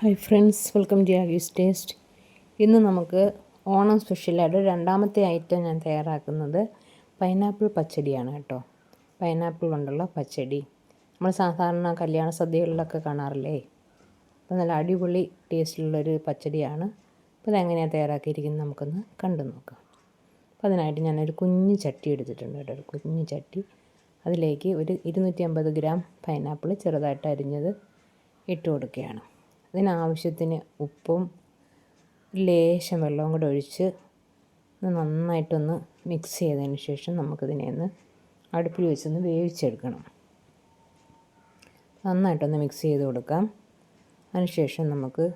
Hi friends welcome to Aagees taste ഇന്ന് നമുക്ക് ഓണം സ്പെഷ്യലായിട്ട് രണ്ടാമത്തെ ഐറ്റം ഞാൻ തയ്യാറാക്കുന്നത് പൈനാപ്പിൾ പച്ചടിയാണ് കേട്ടോ. പൈനാപ്പിൾ കൊണ്ടുള്ള പച്ചടി. നമ്മൾ സാധാരണ കല്യാണ സദ്യകളിലൊക്കെ കാണാറില്ലേ? അപ്പോൾ നല്ല അടിപൊളി ടേസ്റ്റിലുള്ളൊരു പച്ചടിയാണ്. അപ്പോൾ അതെങ്ങനെയാണ് തയ്യാറാക്കിയിരിക്കുന്നത് നമുക്കൊന്ന് കണ്ടു നോക്കാം. അപ്പോൾ അതിനായിട്ട് ഞാനൊരു കുഞ്ഞ് ചട്ടി എടുത്തിട്ടുണ്ട് കേട്ടോ. ഒരു കുഞ്ഞ് ചട്ടി. അതിലേക്ക് ഒരു ഇരുന്നൂറ്റി അമ്പത് ഗ്രാം പൈനാപ്പിൾ ചെറുതായിട്ട് അരിഞ്ഞത് ഇട്ട് കൊടുക്കുകയാണ്. അതിനാവശ്യത്തിന് ഉപ്പും ലേശം വെള്ളവും കൂടെ ഒഴിച്ച് നന്നായിട്ടൊന്ന് മിക്സ് ചെയ്തതിന് ശേഷം നമുക്കിതിനെ ഒന്ന് അടുപ്പിൽ വെച്ചൊന്ന് വേവിച്ചെടുക്കണം. നന്നായിട്ടൊന്ന് മിക്സ് ചെയ്ത് കൊടുക്കാം. അതിനുശേഷം നമുക്ക്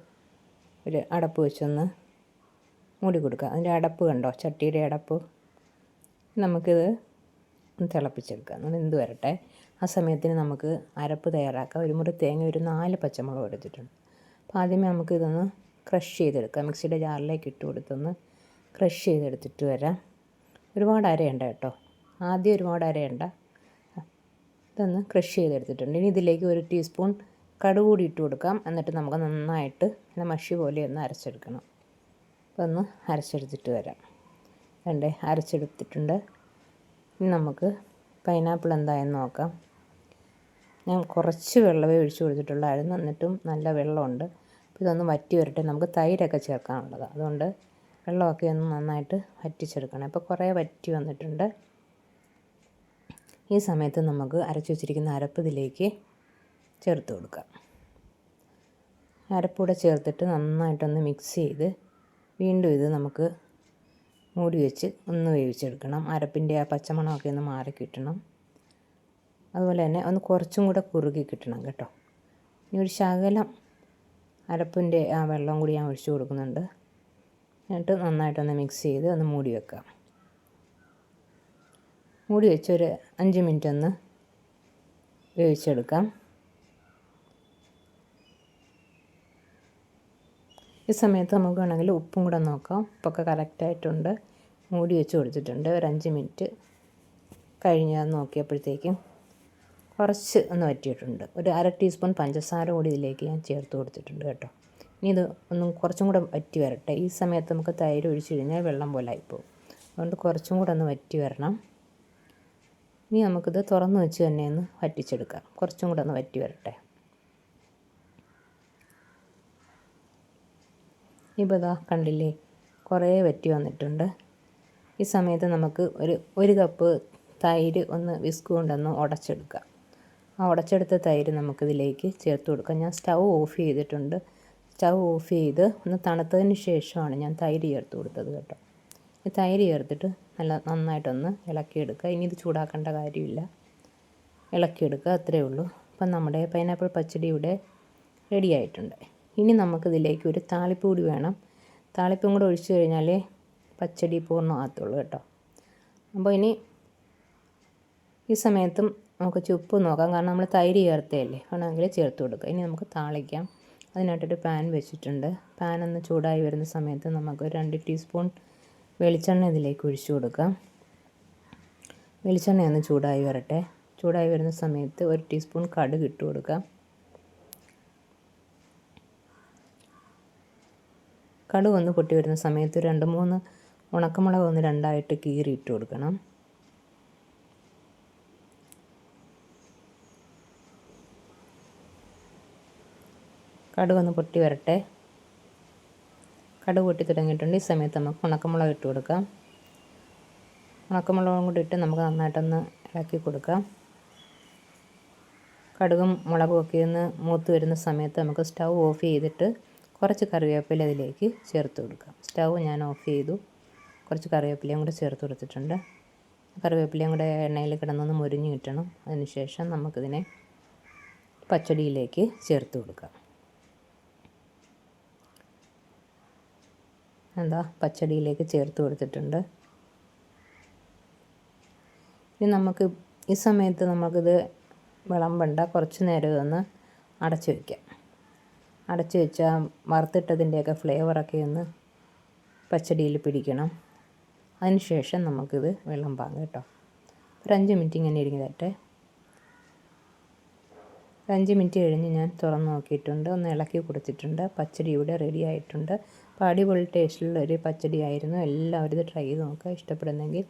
ഒരു അടപ്പ് വെച്ചൊന്ന് മൂടി കൊടുക്കാം. അതിന്റെ അടപ്പ് കണ്ടോ? ചട്ടിയുടെ അടപ്പ്. നമുക്കിത് തിളപ്പിച്ചെടുക്കാം. നമ്മൾ എന്ത് വരട്ടെ? ആ സമയത്തിന് നമുക്ക് അരപ്പ് തയ്യാറാക്കാം. ഒരു മുറി തേങ്ങ ഒരു നാല് പച്ചമുളക് എടുത്തിട്ടുണ്ട്. അപ്പോൾ ആദ്യമേ നമുക്കിതൊന്ന് ക്രഷ് ചെയ്തെടുക്കാം. മിക്സിയുടെ ജാറിലേക്ക് ഇട്ട് കൊടുത്തൊന്ന് ക്രഷ് ചെയ്തെടുത്തിട്ട് വരാം. ഒരുപാട് അരയണ്ട കേട്ടോ. ആദ്യം ഒരുപാട് അരയണ്ട. ഇതൊന്ന് ക്രഷ് ചെയ്തെടുത്തിട്ടുണ്ട്. ഇനി ഇതിലേക്ക് ഒരു ടീസ്പൂൺ കടുക് കൂടി ഇട്ട് കൊടുക്കാം. എന്നിട്ട് നമുക്ക് നന്നായിട്ട് നല്ല മഷി പോലെ ഒന്ന് അരച്ചെടുക്കണം. അപ്പോൾ ഒന്ന് അരച്ചെടുത്തിട്ട് വരാം. വേണ്ടേ അരച്ചെടുത്തിട്ടുണ്ട്. ഇനി നമുക്ക് പൈനാപ്പിൾ എന്തായെന്ന് നോക്കാം. ഞാൻ കുറച്ച് വെള്ളമേ ഒഴിച്ചു കൊടുത്തിട്ടുള്ളായിരുന്നു. എന്നിട്ടും നല്ല വെള്ളമുണ്ട്. അപ്പോൾ ഇതൊന്ന് വറ്റി വരട്ടെ. നമുക്ക് തൈരൊക്കെ ചേർക്കാനുള്ളത് അതുകൊണ്ട് വെള്ളമൊക്കെ ഒന്ന് നന്നായിട്ട് വറ്റിച്ചെടുക്കണം. അപ്പോൾ കുറേ വറ്റി വന്നിട്ടുണ്ട്. ഈ സമയത്ത് നമുക്ക് അരച്ചു വെച്ചിരിക്കുന്ന അരപ്പ് ഇതിലേക്ക് ചേർത്ത് കൊടുക്കാം. അരപ്പൂടെ ചേർത്തിട്ട് നന്നായിട്ടൊന്ന് മിക്സ് ചെയ്ത് വീണ്ടും ഇത് നമുക്ക് മൂടി വെച്ച് ഒന്ന് വേവിച്ചെടുക്കണം. അരപ്പിന്റെ ആ പച്ചമണമൊക്കെ ഒന്ന് മാറി കിട്ടണം. അതുപോലെ തന്നെ ഒന്ന് കുറച്ചും കൂടെ കുറുകി കിട്ടണം കേട്ടോ. ഇനി ഒരു ശകലം അരപ്പിന്റെ ആ വെള്ളം കൂടി ഞാൻ ഒഴിച്ചു കൊടുക്കുന്നുണ്ട്. എന്നിട്ട് നന്നായിട്ടൊന്ന് മിക്സ് ചെയ്ത് ഒന്ന് മൂടി വെക്കാം. മൂടി വെച്ചൊരു അഞ്ച് മിനിറ്റ് ഒന്ന് വേവിച്ചെടുക്കാം. ഈ സമയത്ത് നമുക്ക് വേണമെങ്കിൽ ഉപ്പും കൂടെ നോക്കാം. ഉപ്പൊക്കെ കറക്റ്റായിട്ടുണ്ട് മൂടി വെച്ച് കൊടുത്തിട്ടുണ്ട്. ഒരു അഞ്ച് മിനിറ്റ് കഴിഞ്ഞ് നോക്കിയപ്പോഴത്തേക്കും കുറച്ച് ഒന്ന് വറ്റിയിട്ടുണ്ട്. ഒരു അര ടീസ്പൂൺ പഞ്ചസാര കൂടി ഇതിലേക്ക് ഞാൻ ചേർത്ത് കൊടുത്തിട്ടുണ്ട് കേട്ടോ. ഇനി ഇത് ഒന്നും കുറച്ചും കൂടെ വറ്റി വരട്ടെ. ഈ സമയത്ത് നമുക്ക് തൈര് ഒഴിച്ചു കഴിഞ്ഞാൽ വെള്ളം പോലെ ആയിപ്പോവും. അതുകൊണ്ട് കുറച്ചും കൂടെ ഒന്ന് വറ്റി വരണം. ഇനി നമുക്കിത് തുറന്ന് വെച്ച് തന്നെ ഒന്ന് വറ്റിച്ചെടുക്കാം. കുറച്ചും കൂടെ ഒന്ന് വറ്റി വരട്ടെ. ഇപ്പോൾ ഇതാ കണ്ടില്ലേ കുറേ വറ്റി വന്നിട്ടുണ്ട്. ഈ സമയത്ത് നമുക്ക് ഒരു ഒരു കപ്പ് തൈര് ഒന്ന് വിസ്ക് കൊണ്ടൊന്ന് ഉടച്ചെടുക്കാം. ഉടച്ചെടുത്ത തൈര് നമുക്കിതിലേക്ക് ചേർത്ത് കൊടുക്കാം. ഞാൻ സ്റ്റൗ ഓഫ് ചെയ്തിട്ടുണ്ട്. സ്റ്റൗ ഓഫ് ചെയ്ത് ഒന്ന് തണുത്തതിന് ശേഷമാണ് ഞാൻ തൈര് ചേർത്ത് കൊടുത്തത് കേട്ടോ. ഈ തൈര് ചേർത്തിട്ട് നല്ല നന്നായിട്ടൊന്ന് ഇളക്കിയെടുക്കുക. ഇനി ഇത് ചൂടാക്കേണ്ട കാര്യമില്ല. ഇളക്കിയെടുക്കുക അത്രയേ ഉള്ളൂ. അപ്പം നമ്മുടെ പൈനാപ്പിൾ പച്ചടി ഇവിടെ റെഡി ആയിട്ടുണ്ട്. ഇനി നമുക്കിതിലേക്ക് ഒരു താളിപ്പ് കൂടി വേണം. താളിപ്പും കൂടെ ഒഴിച്ചു കഴിഞ്ഞാലേ പച്ചടി പൂർണമാകത്തുള്ളൂ കേട്ടോ. അപ്പോൾ ഇനി ഈ സമയത്തും നമുക്ക് ചുപ്പ് നോക്കാം. കാരണം നമ്മൾ തൈര് ചേർത്തതല്ലേ വേണമെങ്കിൽ ചേർത്ത് കൊടുക്കുക. ഇനി നമുക്ക് താളിക്കാം. അതിനായിട്ടൊരു പാൻ വെച്ചിട്ടുണ്ട്. പാൻ ഒന്ന് ചൂടായി വരുന്ന സമയത്ത് നമുക്ക് രണ്ട് ടീസ്പൂൺ വെളിച്ചെണ്ണ ഇതിലേക്ക് ഒഴിച്ചു കൊടുക്കാം. വെളിച്ചെണ്ണ ഒന്ന് ചൂടായി വരട്ടെ. ചൂടായി വരുന്ന സമയത്ത് ഒരു ടീസ്പൂൺ കടുക് ഇട്ട് കൊടുക്കാം. കടുക് ഒന്ന് പൊട്ടി വരുന്ന സമയത്ത് രണ്ട് മൂന്ന് ഉണക്കമുളക് ഒന്ന് രണ്ടായിട്ട് കീറി ഇട്ട് കൊടുക്കണം. കടുക് ഒന്ന് പൊട്ടി വരട്ടെ. കടുക് പൊട്ടി തുടങ്ങിയിട്ടുണ്ട്. ഈ സമയത്ത് നമുക്ക് ഉണക്കമുളക് ഇട്ട് കൊടുക്കാം. ഉണക്കമുളകും കൂടി ഇട്ട് നമുക്ക് നന്നായിട്ടൊന്ന് ഇളക്കി കൊടുക്കാം. കടുകും മുളകും ഒക്കെ ഒന്ന് മൂത്ത് വരുന്ന സമയത്ത് നമുക്ക് സ്റ്റൗ ഓഫ് ചെയ്തിട്ട് കുറച്ച് കറിവേപ്പില അതിലേക്ക് ചേർത്ത് കൊടുക്കാം. സ്റ്റൗ ഞാൻ ഓഫ് ചെയ്തു. കുറച്ച് കറിവേപ്പിലയും കൂടെ ചേർത്ത് കൊടുത്തിട്ടുണ്ട്. കറിവേപ്പിലയും കൂടെ എണ്ണയിൽ കിടന്നൊന്ന് മുരിഞ്ഞ് കിട്ടണം. അതിനുശേഷം നമുക്കിതിനെ പച്ചടിയിലേക്ക് ചേർത്ത് കൊടുക്കാം. എന്താ പച്ചടിയിലേക്ക് ചേർത്ത് കൊടുത്തിട്ടുണ്ട്. ഇനി നമുക്ക് ഈ സമയത്ത് നമുക്കിത് വിളമ്പണ്ട കുറച്ച് നേരം ഇതൊന്ന് അടച്ചു വയ്ക്കാം അടച്ചു വെച്ചാൽ വറുത്തിട്ടതിന്റെയൊക്കെ ഫ്ലേവറൊക്കെ ഒന്ന് പച്ചടിയിൽ പിടിക്കണം. അതിനുശേഷം നമുക്കിത് വിളമ്പാം കേട്ടോ. ഒരു അഞ്ച് മിനിറ്റ് ഇങ്ങനെ ഇരിക്കുന്നതട്ടെ ഒരു അഞ്ച് മിനിറ്റ് കഴിഞ്ഞ് ഞാൻ തുറന്ന് നോക്കിയിട്ടുണ്ട്. ഒന്ന് ഇളക്കി കൊടുത്തിട്ടുണ്ട്. പച്ചടി ഇവിടെ റെഡി ആയിട്ടുണ്ട്. അപ്പോൾ അടിപൊളി ടേസ്റ്റിലുള്ള ഒരു പച്ചടിയായിരുന്നു. എല്ലാവരും ഇത് ട്രൈ ചെയ്ത് നോക്കുക. ഇഷ്ടപ്പെടുന്നെങ്കിൽ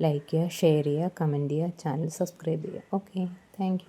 ലൈക്ക് ചെയ്യുക ഷെയർ ചെയ്യുക കമന്റ് ചെയ്യുക ചാനൽ സബ്സ്ക്രൈബ് ചെയ്യുക. ഓക്കെ. താങ്ക്